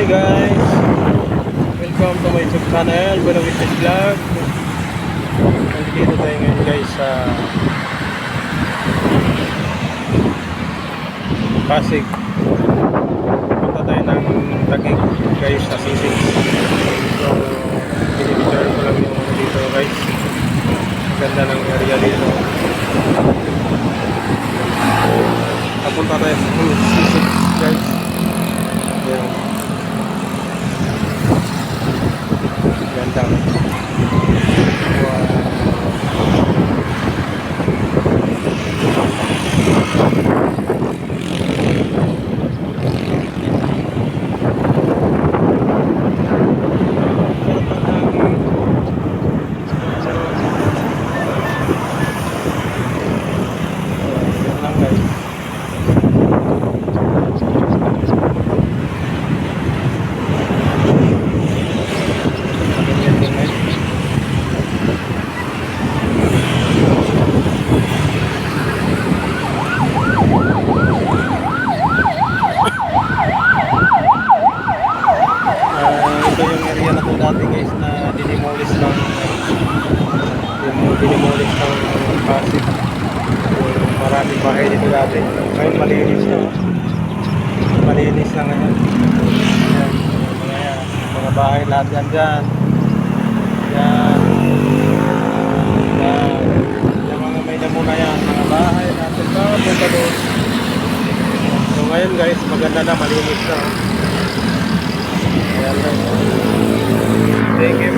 Hi guys! Welcome to my YouTube channel, Buena Witness Vlog. Nandito tayo ngayon guys sa Pasig. Punta tayo ng Taguig guys sa Sisig. So, binibidyoan ko lang yung dito guys. Ang Ganda ng area dito. Napunta tayo sa Sisig guys. Yan. Ganda. Wow. Yan lang guys. Ganyan din guys. Ah, ito yung area na to dati guys na dinimolish ng yung dinimolish ng Pasig. Yung maraming bahay dito dati. Ngayon malinis na. Malinis na ngayon. Yan, mga, yan, mga bahay lahat yan dyan. Yan. Yan. Yung mga may namuna yan, mga bahay natin pa, punta doon. So ngayon guys, maganda na, malinis na. Ayan lang. Thank you.